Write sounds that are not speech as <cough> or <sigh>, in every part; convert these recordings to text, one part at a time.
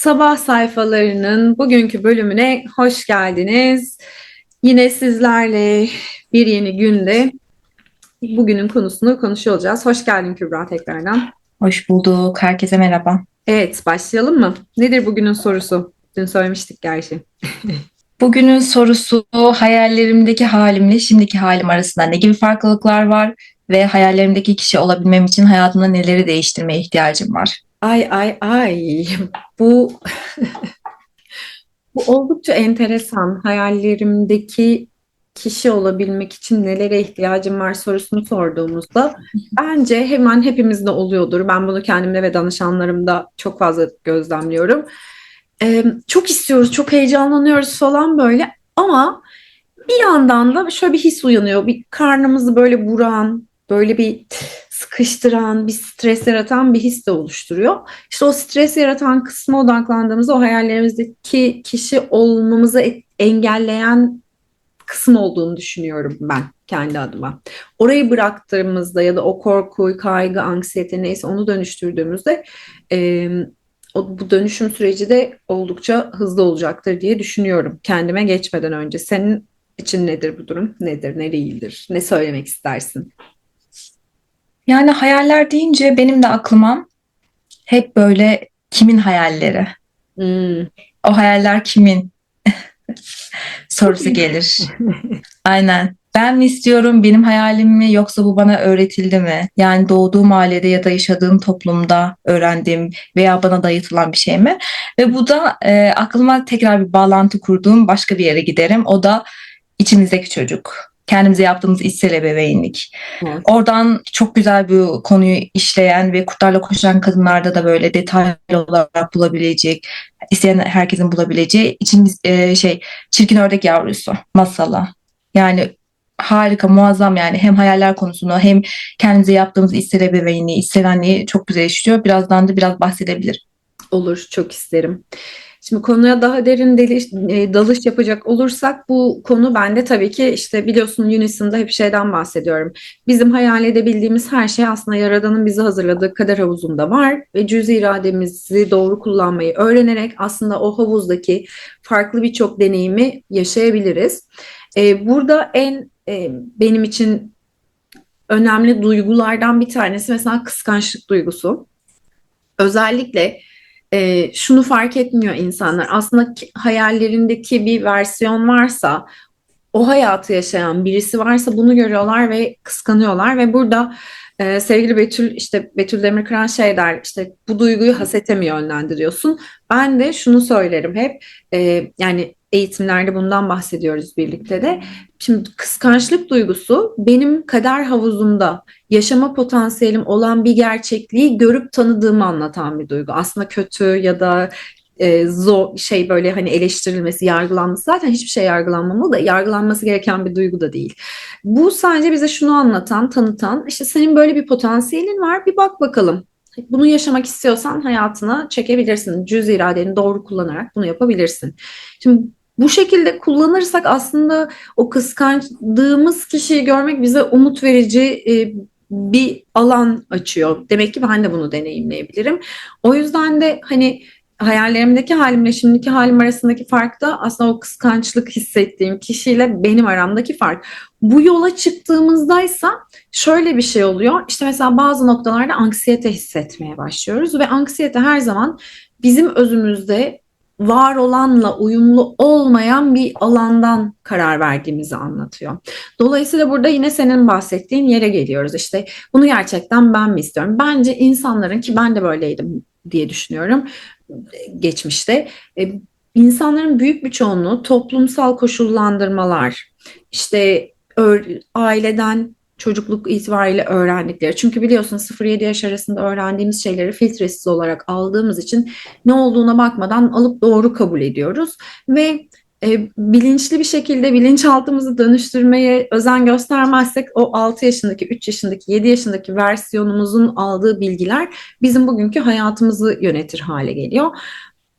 Sabah sayfalarının bugünkü bölümüne hoş geldiniz. Yine sizlerle bir yeni günde bugünün konusunu konuşuyor olacağız. Hoş geldin Kübra tekrardan. Hoş bulduk. Herkese merhaba. Evet, başlayalım mı? Nedir bugünün sorusu? Dün söylemiştik gerçi. <laughs> Bugünün sorusu hayallerimdeki halimle şimdiki halim arasında ne gibi farklılıklar var ve hayallerimdeki kişi olabilmem için hayatımda neleri değiştirmeye ihtiyacım var? Ay ay ay. Bu <laughs> bu oldukça enteresan. Hayallerimdeki kişi olabilmek için nelere ihtiyacım var sorusunu sorduğumuzda bence hemen hepimizde oluyordur. Ben bunu kendimde ve danışanlarımda çok fazla gözlemliyorum. Ee, çok istiyoruz, çok heyecanlanıyoruz falan böyle ama bir yandan da şöyle bir his uyanıyor. Bir karnımızı böyle buran, böyle bir sıkıştıran, bir stres yaratan bir his de oluşturuyor. İşte o stres yaratan kısma odaklandığımızda o hayallerimizdeki kişi olmamızı engelleyen kısım olduğunu düşünüyorum ben kendi adıma. Orayı bıraktığımızda ya da o korku, kaygı, anksiyete neyse onu dönüştürdüğümüzde e, o, bu dönüşüm süreci de oldukça hızlı olacaktır diye düşünüyorum kendime geçmeden önce. Senin için nedir bu durum? Nedir, ne değildir? Ne söylemek istersin? Yani hayaller deyince benim de aklıma hep böyle kimin hayalleri? Hmm. O hayaller kimin? <laughs> sorusu gelir. <laughs> Aynen. Ben mi istiyorum, benim hayalim mi yoksa bu bana öğretildi mi? Yani doğduğum ailede ya da yaşadığım toplumda öğrendiğim veya bana dayatılan bir şey mi? Ve bu da e, aklıma tekrar bir bağlantı kurduğum başka bir yere giderim. O da içimizdeki çocuk. Kendimize yaptığımız içsel ebeveynlik. Evet. Oradan çok güzel bir konuyu işleyen ve kurtlarla koşan kadınlarda da böyle detaylı olarak bulabilecek, isteyen herkesin bulabileceği içimiz e, şey çirkin ördek yavrusu masala. Yani harika, muazzam yani hem hayaller konusunu hem kendimize yaptığımız içsel ebeveynliği, içsevenliği çok güzel işliyor. Birazdan da biraz bahsedebilir. Olur, çok isterim. Şimdi konuya daha derin deliş, e, dalış yapacak olursak bu konu bende tabii ki işte biliyorsun Unison'da hep şeyden bahsediyorum. Bizim hayal edebildiğimiz her şey aslında Yaradan'ın bizi hazırladığı kader havuzunda var ve cüz irademizi doğru kullanmayı öğrenerek aslında o havuzdaki farklı birçok deneyimi yaşayabiliriz. E, burada en e, benim için önemli duygulardan bir tanesi mesela kıskançlık duygusu. Özellikle e, şunu fark etmiyor insanlar. Aslında ki- hayallerindeki bir versiyon varsa, o hayatı yaşayan birisi varsa bunu görüyorlar ve kıskanıyorlar ve burada e, sevgili Betül işte Betül Demirkıran şey der işte bu duyguyu hasete mi yönlendiriyorsun? Ben de şunu söylerim hep e, yani eğitimlerde bundan bahsediyoruz birlikte de. Şimdi kıskançlık duygusu benim kader havuzumda yaşama potansiyelim olan bir gerçekliği görüp tanıdığımı anlatan bir duygu. Aslında kötü ya da e, zor şey böyle hani eleştirilmesi, yargılanması zaten hiçbir şey yargılanmamalı da yargılanması gereken bir duygu da değil. Bu sadece bize şunu anlatan, tanıtan işte senin böyle bir potansiyelin var bir bak bakalım. Bunu yaşamak istiyorsan hayatına çekebilirsin. Cüz iradeni doğru kullanarak bunu yapabilirsin. Şimdi bu şekilde kullanırsak aslında o kıskandığımız kişiyi görmek bize umut verici e, bir alan açıyor. Demek ki ben de bunu deneyimleyebilirim. O yüzden de hani hayallerimdeki halimle şimdiki halim arasındaki fark da aslında o kıskançlık hissettiğim kişiyle benim aramdaki fark. Bu yola çıktığımızdaysa şöyle bir şey oluyor. İşte mesela bazı noktalarda anksiyete hissetmeye başlıyoruz ve anksiyete her zaman bizim özümüzde var olanla uyumlu olmayan bir alandan karar verdiğimizi anlatıyor. Dolayısıyla burada yine senin bahsettiğin yere geliyoruz. İşte bunu gerçekten ben mi istiyorum? Bence insanların ki ben de böyleydim diye düşünüyorum geçmişte. E, insanların büyük bir çoğunluğu toplumsal koşullandırmalar, işte aileden çocukluk itibariyle öğrendikleri. Çünkü biliyorsun 0-7 yaş arasında öğrendiğimiz şeyleri filtresiz olarak aldığımız için ne olduğuna bakmadan alıp doğru kabul ediyoruz ve e, bilinçli bir şekilde bilinçaltımızı dönüştürmeye özen göstermezsek o 6 yaşındaki, 3 yaşındaki, 7 yaşındaki versiyonumuzun aldığı bilgiler bizim bugünkü hayatımızı yönetir hale geliyor.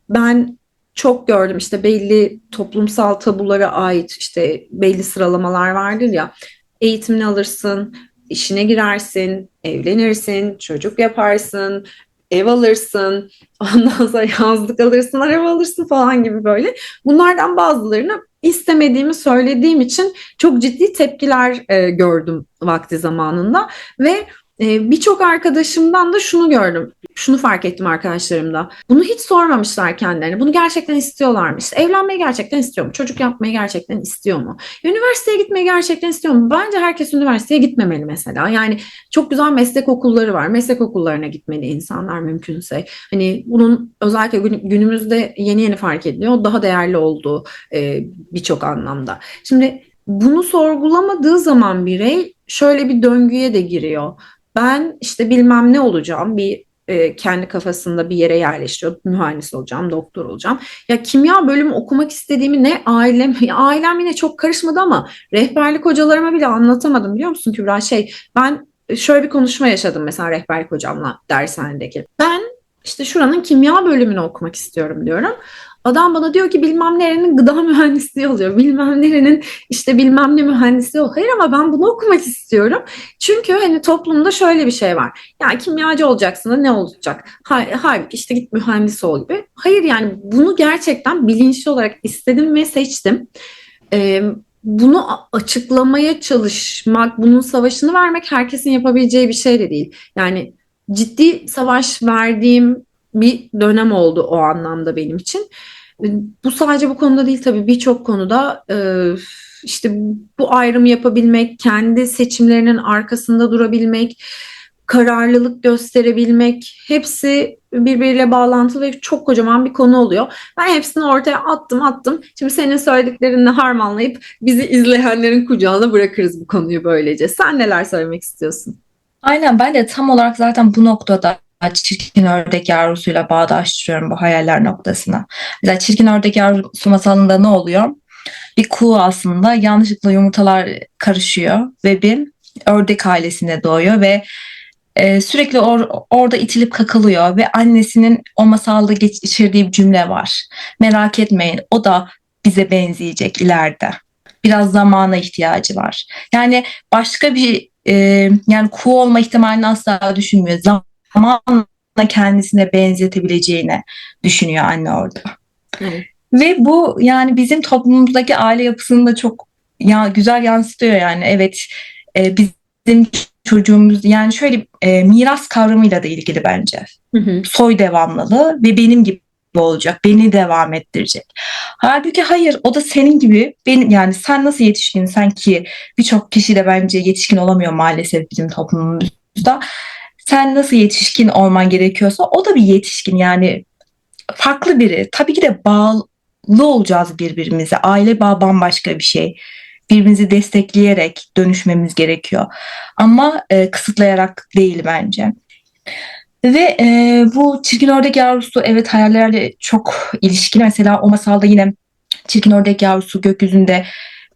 Ben çok gördüm işte belli toplumsal tabulara ait işte belli sıralamalar vardır ya eğitimini alırsın, işine girersin, evlenirsin, çocuk yaparsın, ev alırsın, <laughs> ondan sonra yazlık alırsın, araba alırsın falan gibi böyle. Bunlardan bazılarını istemediğimi söylediğim için çok ciddi tepkiler e, gördüm vakti zamanında ve e, birçok arkadaşımdan da şunu gördüm. Şunu fark ettim arkadaşlarımda. Bunu hiç sormamışlar kendilerine. Bunu gerçekten istiyorlar mı? İşte evlenmeyi gerçekten istiyor mu? Çocuk yapmayı gerçekten istiyor mu? Üniversiteye gitmeyi gerçekten istiyor mu? Bence herkes üniversiteye gitmemeli mesela. Yani çok güzel meslek okulları var. Meslek okullarına gitmeli insanlar mümkünse. Hani bunun özellikle günümüzde yeni yeni fark ediliyor. Daha değerli olduğu e, birçok anlamda. Şimdi bunu sorgulamadığı zaman birey şöyle bir döngüye de giriyor. Ben işte bilmem ne olacağım, bir e, kendi kafasında bir yere yerleştiriyor. Mühendis olacağım, doktor olacağım. Ya kimya bölümü okumak istediğimi ne ailem, <laughs> ya ailem yine çok karışmadı ama rehberlik hocalarıma bile anlatamadım biliyor musun Kübra? Şey ben şöyle bir konuşma yaşadım mesela rehberlik hocamla dershanedeki. Ben işte şuranın kimya bölümünü okumak istiyorum diyorum. Adam bana diyor ki bilmem nerenin gıda <laughs> mühendisliği oluyor. Bilmem nerenin işte bilmem ne mühendisliği oluyor. Hayır ama ben bunu okumak istiyorum. Çünkü hani toplumda şöyle bir şey var. Yani kimyacı olacaksın da ne olacak? Halbuki işte git mühendis ol gibi. Hayır yani bunu gerçekten bilinçli olarak istedim ve seçtim. Ee, bunu açıklamaya çalışmak, bunun savaşını vermek herkesin yapabileceği bir şey de değil. Yani ciddi savaş verdiğim bir dönem oldu o anlamda benim için. Bu sadece bu konuda değil tabii birçok konuda e, işte bu ayrımı yapabilmek, kendi seçimlerinin arkasında durabilmek, kararlılık gösterebilmek hepsi birbiriyle bağlantılı ve çok kocaman bir konu oluyor. Ben hepsini ortaya attım attım. Şimdi senin söylediklerinle harmanlayıp bizi izleyenlerin kucağına bırakırız bu konuyu böylece. Sen neler söylemek istiyorsun? Aynen ben de tam olarak zaten bu noktada çirkin ördek yavrusuyla bağdaştırıyorum bu hayaller noktasına. Mesela çirkin ördek yavrusu masalında ne oluyor? Bir kuğu aslında yanlışlıkla yumurtalar karışıyor ve bir ördek ailesine doğuyor ve e, sürekli or, orada itilip kakılıyor ve annesinin o masalda geçirdiği bir cümle var. Merak etmeyin o da bize benzeyecek ileride. Biraz zamana ihtiyacı var. Yani başka bir e, yani kuğu olma ihtimalini asla düşünmüyor. Zamanla kendisine benzetebileceğini düşünüyor anne orada. Evet. Ve bu yani bizim toplumumuzdaki aile yapısını da çok ya güzel yansıtıyor yani. Evet e, bizim çocuğumuz yani şöyle e, miras kavramıyla da ilgili bence. Hı hı. Soy devamlılığı ve benim gibi olacak. Beni devam ettirecek. Halbuki hayır o da senin gibi benim yani sen nasıl yetişkinsen ki birçok kişi de bence yetişkin olamıyor maalesef bizim toplumumuzda. Sen nasıl yetişkin olman gerekiyorsa o da bir yetişkin yani farklı biri. Tabii ki de bağlı olacağız birbirimize. Aile bağı bambaşka bir şey. Birbirimizi destekleyerek dönüşmemiz gerekiyor. Ama e, kısıtlayarak değil bence. Ve e, bu çirkin ördek yavrusu evet hayallerle çok ilişkili. Mesela o masalda yine çirkin ördek yavrusu gökyüzünde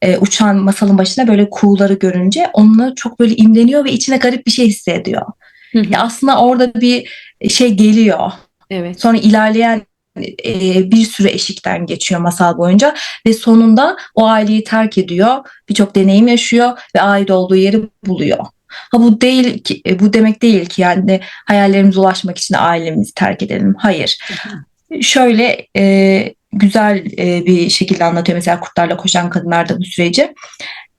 e, uçan masalın başına böyle kuğuları görünce onunla çok böyle imleniyor ve içine garip bir şey hissediyor. Hı hı. Ya aslında orada bir şey geliyor. Evet. Sonra ilerleyen e, bir sürü eşikten geçiyor masal boyunca ve sonunda o aileyi terk ediyor. Birçok deneyim yaşıyor ve ait olduğu yeri buluyor. Ha bu değil ki e, bu demek değil ki yani hayallerimize ulaşmak için ailemizi terk edelim. Hayır. Şöyle e, güzel e, bir şekilde anlatıyor mesela kurtlarla koşan kadınlarda bu süreci.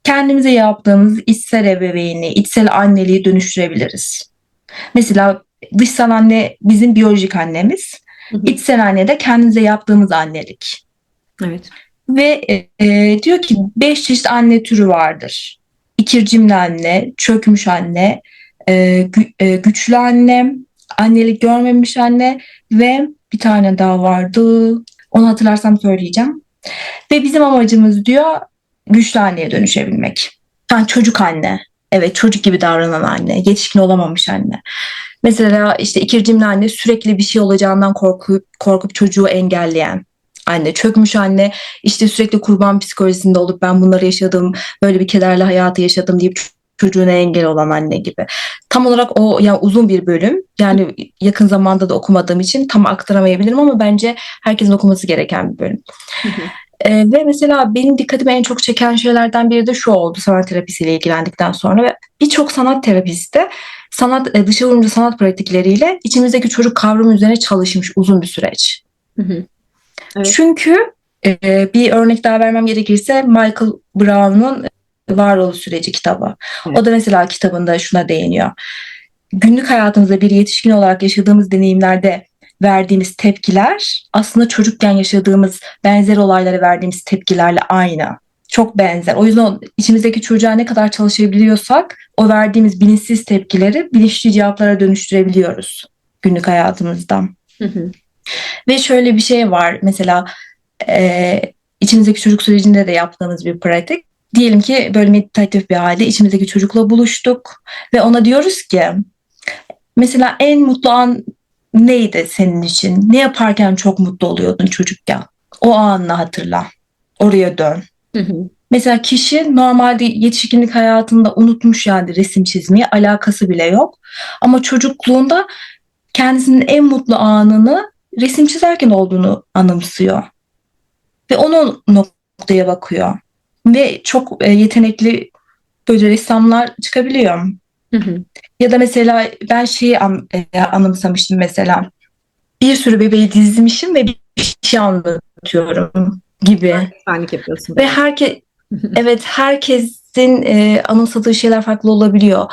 Kendimize yaptığımız içsel ebeveynliği, içsel anneliği dönüştürebiliriz. Mesela dışsal anne bizim biyolojik annemiz. Hı hı. İçsel anne de kendimize yaptığımız annelik. Evet. Ve e, diyor ki beş çeşit anne türü vardır. İkircimli anne, çökmüş anne, e, e, güçlü anne, annelik görmemiş anne ve bir tane daha vardı. Onu hatırlarsam söyleyeceğim. Ve bizim amacımız diyor güçlü anneye dönüşebilmek. Yani çocuk anne. Evet çocuk gibi davranan anne. Yetişkin olamamış anne. Mesela işte ikircimli anne sürekli bir şey olacağından korkup, korkup çocuğu engelleyen anne. Çökmüş anne işte sürekli kurban psikolojisinde olup ben bunları yaşadım, böyle bir kederli hayatı yaşadım deyip çocuğuna engel olan anne gibi. Tam olarak o yani uzun bir bölüm. Yani yakın zamanda da okumadığım için tam aktaramayabilirim ama bence herkesin okuması gereken bir bölüm. Hı hı. Ee, ve mesela benim dikkatimi en çok çeken şeylerden biri de şu oldu sanat terapisiyle ilgilendikten sonra ve birçok sanat terapisti sanat e, dışa vurumcu sanat pratikleriyle içimizdeki çocuk kavramı üzerine çalışmış uzun bir süreç. Hı hı. Evet. Çünkü e, bir örnek daha vermem gerekirse Michael Brown'un Varoluş Süreci kitabı. Evet. O da mesela kitabında şuna değiniyor. Günlük hayatımızda bir yetişkin olarak yaşadığımız deneyimlerde verdiğimiz tepkiler aslında çocukken yaşadığımız benzer olaylara verdiğimiz tepkilerle aynı. Çok benzer. O yüzden içimizdeki çocuğa ne kadar çalışabiliyorsak o verdiğimiz bilinçsiz tepkileri bilinçli cevaplara dönüştürebiliyoruz günlük hayatımızda. Hı hı. Ve şöyle bir şey var mesela e, içimizdeki çocuk sürecinde de yaptığımız bir pratik. Diyelim ki böyle meditatif bir halde içimizdeki çocukla buluştuk ve ona diyoruz ki mesela en mutlu an neydi senin için? Ne yaparken çok mutlu oluyordun çocukken? O anını hatırla. Oraya dön. Hı hı. Mesela kişi normalde yetişkinlik hayatında unutmuş yani resim çizmeyi alakası bile yok. Ama çocukluğunda kendisinin en mutlu anını resim çizerken olduğunu anımsıyor. Ve onun noktaya bakıyor. Ve çok e, yetenekli böyle ressamlar çıkabiliyor. Hı hı. Ya da mesela ben şeyi an, e, anımsamıştım mesela. Bir sürü bebeği dizmişim ve bir şey anlatıyorum gibi. Öğretmenlik yapıyorsun. Ve herke <laughs> evet herkesin e, anımsadığı şeyler farklı olabiliyor.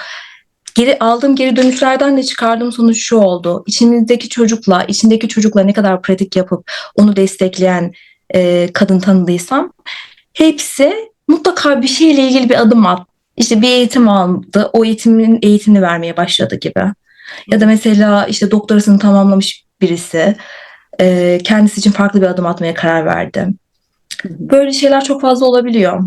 Geri aldığım geri dönüşlerden de çıkardığım sonuç şu oldu. İçimizdeki çocukla, içindeki çocukla ne kadar pratik yapıp onu destekleyen e, kadın tanıdıysam hepsi mutlaka bir şeyle ilgili bir adım attı. İşte bir eğitim aldı, o eğitimin eğitimini vermeye başladı gibi. Ya da mesela işte doktorasını tamamlamış birisi e, kendisi için farklı bir adım atmaya karar verdi. Böyle şeyler çok fazla olabiliyor.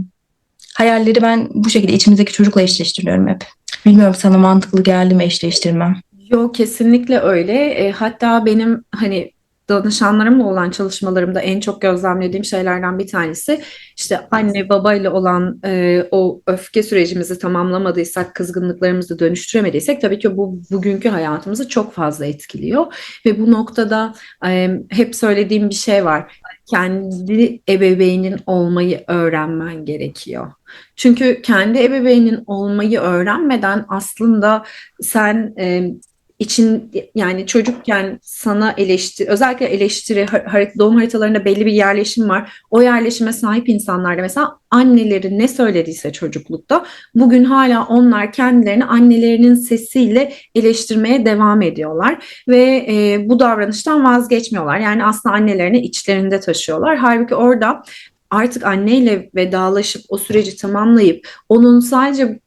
Hayalleri ben bu şekilde içimizdeki çocukla eşleştiriyorum hep. Bilmiyorum sana mantıklı geldi mi eşleştirmem. Yok kesinlikle öyle. E, hatta benim hani danışanlarımla olan çalışmalarımda en çok gözlemlediğim şeylerden bir tanesi işte anne babayla olan e, o öfke sürecimizi tamamlamadıysak, kızgınlıklarımızı dönüştüremediysek tabii ki bu bugünkü hayatımızı çok fazla etkiliyor ve bu noktada e, hep söylediğim bir şey var. Kendi ebeveynin olmayı öğrenmen gerekiyor. Çünkü kendi ebeveynin olmayı öğrenmeden aslında sen e, için yani çocukken sana eleştiri özellikle eleştiri har- doğum haritalarında belli bir yerleşim var. O yerleşime sahip insanlarda mesela anneleri ne söylediyse çocuklukta bugün hala onlar kendilerini annelerinin sesiyle eleştirmeye devam ediyorlar ve e, bu davranıştan vazgeçmiyorlar. Yani aslında annelerini içlerinde taşıyorlar. Halbuki orada artık anneyle vedalaşıp o süreci tamamlayıp onun sadece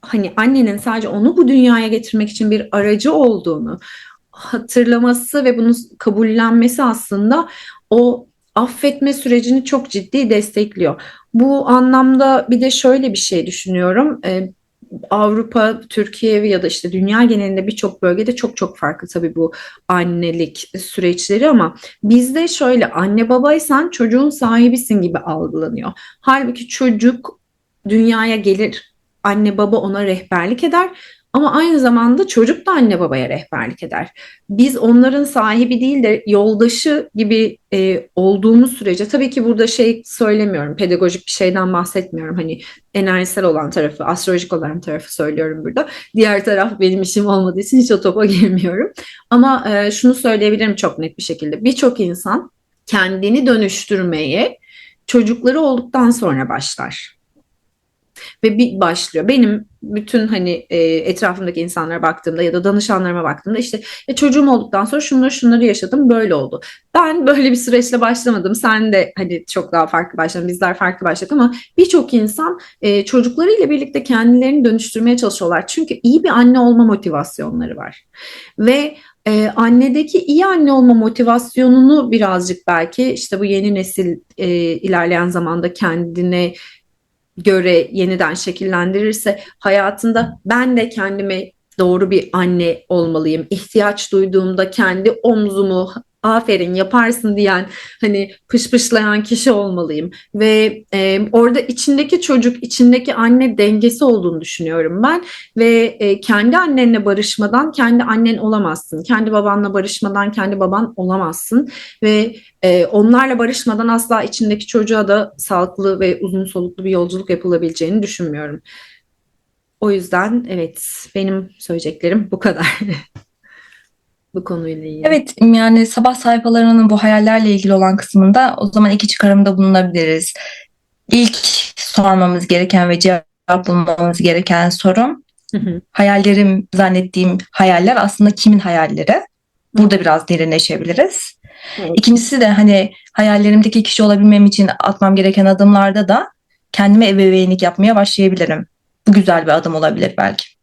hani annenin sadece onu bu dünyaya getirmek için bir aracı olduğunu hatırlaması ve bunu kabullenmesi aslında o affetme sürecini çok ciddi destekliyor. Bu anlamda bir de şöyle bir şey düşünüyorum. Ee, Avrupa, Türkiye ya da işte dünya genelinde birçok bölgede çok çok farklı tabii bu annelik süreçleri ama bizde şöyle anne babaysan çocuğun sahibisin gibi algılanıyor. Halbuki çocuk dünyaya gelir, anne baba ona rehberlik eder ama aynı zamanda çocuk da anne babaya rehberlik eder. Biz onların sahibi değil de yoldaşı gibi e, olduğumuz sürece tabii ki burada şey söylemiyorum, pedagojik bir şeyden bahsetmiyorum. Hani enerjisel olan tarafı, astrolojik olan tarafı söylüyorum burada. Diğer taraf benim işim olmadığı için hiç o topa girmiyorum. Ama e, şunu söyleyebilirim çok net bir şekilde. Birçok insan kendini dönüştürmeye çocukları olduktan sonra başlar ve bir başlıyor. Benim bütün hani e, etrafımdaki insanlara baktığımda ya da danışanlarıma baktığımda işte e, çocuğum olduktan sonra şunları şunları yaşadım böyle oldu. Ben böyle bir süreçle başlamadım. Sen de hani çok daha farklı başladın. Bizler farklı başladık ama birçok insan e, çocuklarıyla birlikte kendilerini dönüştürmeye çalışıyorlar. Çünkü iyi bir anne olma motivasyonları var. Ve ee, annedeki iyi anne olma motivasyonunu birazcık belki işte bu yeni nesil e, ilerleyen zamanda kendine göre yeniden şekillendirirse hayatında ben de kendime doğru bir anne olmalıyım. İhtiyaç duyduğumda kendi omzumu aferin yaparsın diyen hani pışpışlayan kişi olmalıyım ve e, orada içindeki çocuk içindeki anne dengesi olduğunu düşünüyorum ben ve e, kendi annenle barışmadan kendi annen olamazsın kendi babanla barışmadan kendi baban olamazsın ve e, onlarla barışmadan asla içindeki çocuğa da sağlıklı ve uzun soluklu bir yolculuk yapılabileceğini düşünmüyorum. O yüzden evet benim söyleyeceklerim bu kadar. <laughs> Bu konuyla ilgili. Evet yani sabah sayfalarının bu hayallerle ilgili olan kısmında o zaman iki çıkarımda bulunabiliriz. İlk sormamız gereken ve cevap bulmamız gereken sorum Hı hı. hayallerim zannettiğim hayaller aslında kimin hayalleri? Burada biraz derinleşebiliriz. Evet. İkincisi de hani hayallerimdeki kişi olabilmem için atmam gereken adımlarda da kendime ebeveynlik yapmaya başlayabilirim. Bu güzel bir adım olabilir belki.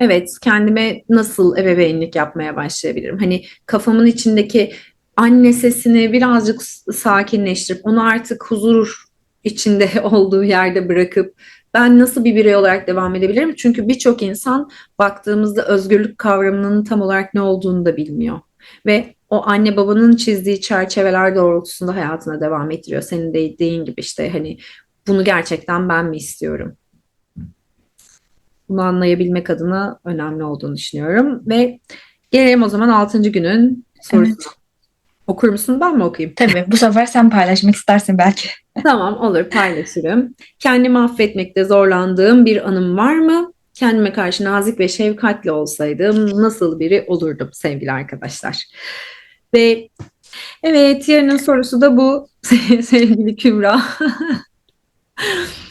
Evet, kendime nasıl ebeveynlik yapmaya başlayabilirim? Hani kafamın içindeki anne sesini birazcık sakinleştirip onu artık huzur içinde <laughs> olduğu yerde bırakıp ben nasıl bir birey olarak devam edebilirim? Çünkü birçok insan baktığımızda özgürlük kavramının tam olarak ne olduğunu da bilmiyor. Ve o anne babanın çizdiği çerçeveler doğrultusunda hayatına devam ettiriyor. Senin de dediğin gibi işte hani bunu gerçekten ben mi istiyorum? Bunu anlayabilmek adına önemli olduğunu düşünüyorum. Ve gelelim o zaman 6. günün sorusuna. Evet. Okur musun ben mi okuyayım? Tabii bu sefer sen paylaşmak istersin belki. <laughs> Tamam olur paylaşırım. Kendimi affetmekte zorlandığım bir anım var mı? Kendime karşı nazik ve şefkatli olsaydım nasıl biri olurdum sevgili arkadaşlar. Ve evet yarının sorusu da bu <laughs> sevgili Kübra. <laughs>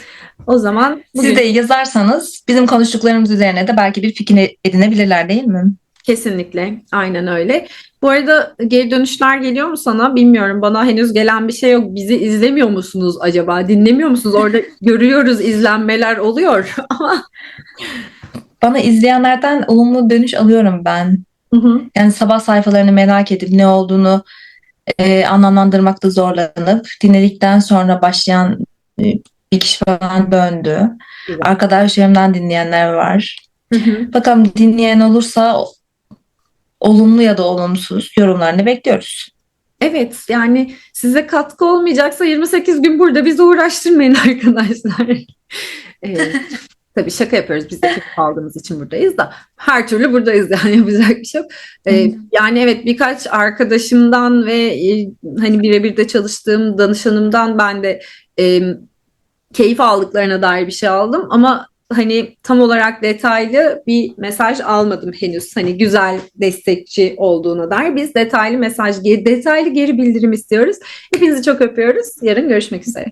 O zaman bugün Siz de yazarsanız bizim konuştuklarımız üzerine de belki bir fikir edinebilirler değil mi? Kesinlikle, aynen öyle. Bu arada geri dönüşler geliyor mu sana? Bilmiyorum. Bana henüz gelen bir şey yok. Bizi izlemiyor musunuz acaba? Dinlemiyor musunuz? Orada <laughs> görüyoruz izlenmeler oluyor <laughs> ama Bana izleyenlerden olumlu dönüş alıyorum ben. Hı hı, Yani sabah sayfalarını merak edip ne olduğunu e, anlamlandırmakta zorlanıp dinledikten sonra başlayan e, bir kişi falan döndü. Güzel. Arkadaşlarımdan dinleyenler var. hı hı. Bakalım dinleyen olursa olumlu ya da olumsuz yorumlarını bekliyoruz. Evet, yani size katkı olmayacaksa 28 gün burada bizi uğraştırmayın <laughs> arkadaşlar. Ee, tabii şaka yapıyoruz. Biz de keyif aldığımız için buradayız da her türlü buradayız yani <laughs> yapacak bir şey yok. Ee, yani evet birkaç arkadaşımdan ve e, hani birebir de çalıştığım danışanımdan ben de e, keyif aldıklarına dair bir şey aldım ama hani tam olarak detaylı bir mesaj almadım henüz. Hani güzel destekçi olduğuna dair biz detaylı mesaj, detaylı geri bildirim istiyoruz. Hepinizi çok öpüyoruz. Yarın görüşmek üzere.